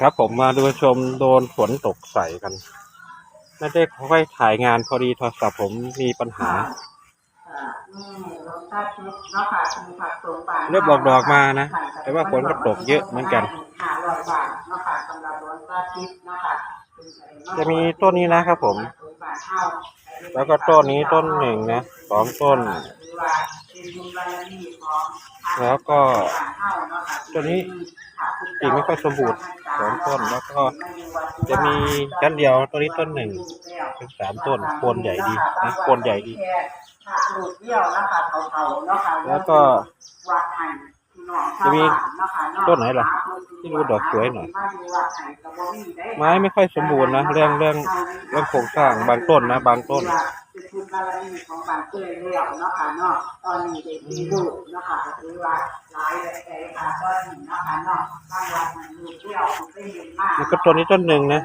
ครับผมมาดูชมโดนฝนตกใส่กัน ไม่ได้ค่อยถ่ายงานพอดีโทรศัพท์ผมมีปัญหาเริ่มออกดอกมานะ แต่ว่าฝนก็ตกเยอะเหมือนกัน จะมีต้นนี้นะครับผม แล้วก็ต้นนี้ต้นหนึ่งนะสองต้น แล้วก็ต้นนี้ กิ่ไม่ค่อยสมบูรณ์สองต้นแล้วก็จะมีชั้นเดียวต้นนี้ต้นหนึ่งเป็นสามต้นโคนใหญ่ดีนะโคนใหญ่ดีแล้วก็จะมีต้นไหนล่ะ ที่ดูดอกสวยหน่อย ไม้ไม่ค่อยสมบูรณ์นะ เรื่องเรื่องเรื่องโครงสร้างบางต้นนะ บางต้น บารมีของบางเกยแล้วเนาะค่ะเนาะตอนนี้เด็กมีลูกเนาะค่ะก็ถือว่าหลายเลยค่ะตอนนี้เนาะค่ะเนาะบางวันมันลูกเดียวมันก็เห็นมากแล้วก็ต้นนี้ต้นหนึ่งนะ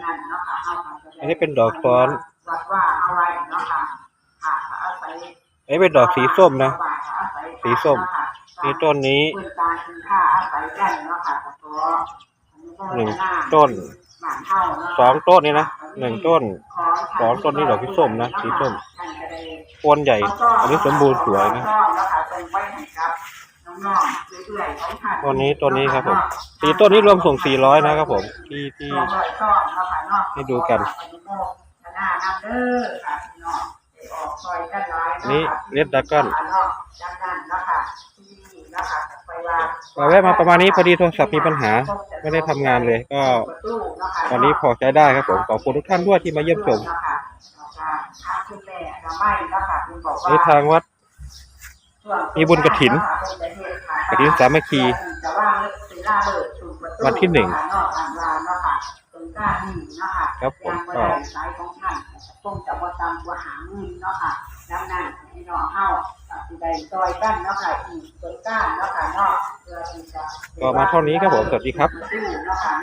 อันนี้เป็นดอกซ้อนวัดว่าเอาไว้เนาะค่ะค่ะอาศัยอันนี้เป็นดอกสีส้มนะ สีส้มมีต้นนี้เปิดตาคุณค่าอาศัยกันเนาะค่ะขอหนึ่งต้นบ้านเฮาเนาะสองต้นนี่นะหนึ่งต้นสองต้นนี้ดอกสีส้มนะสีส้ม โคนใหญ่ อันนี้สมบูรณ์สวยนะต้นนี้ต้นนี้ครับผมสี่ต้นนี้รวมส่งสี่ร้อยนะครับผม ที่ที่ให้ดูกัน นี่ Red Dragon ก็แวะมาประมาณนี้พอดีโทรศัพท์มีปัญหาไม่ได้ทำงานเลย ก็ตอนนี้พอใช้ได้ครับผม ขอบคุณทุกท่านด้วยที่มาเยี่ยมชม นี่ทางวัด มีบุญกฐินกฐินสามัคคีวันที่หนึ่งครับผมก็ สายของท่านคงจะบ่ตามกว่าหางเงินเนาะค่ะดังนั้นให้น้องเฮาก็สิได้ซอยกันเนาะค่ะอีกสงกรานต์เนาะค่ะเนาะเพื่อที่จะ ก็มาเท่านี้ครับผมสวัสดีครับ สู้เนาะค่ะเนาะ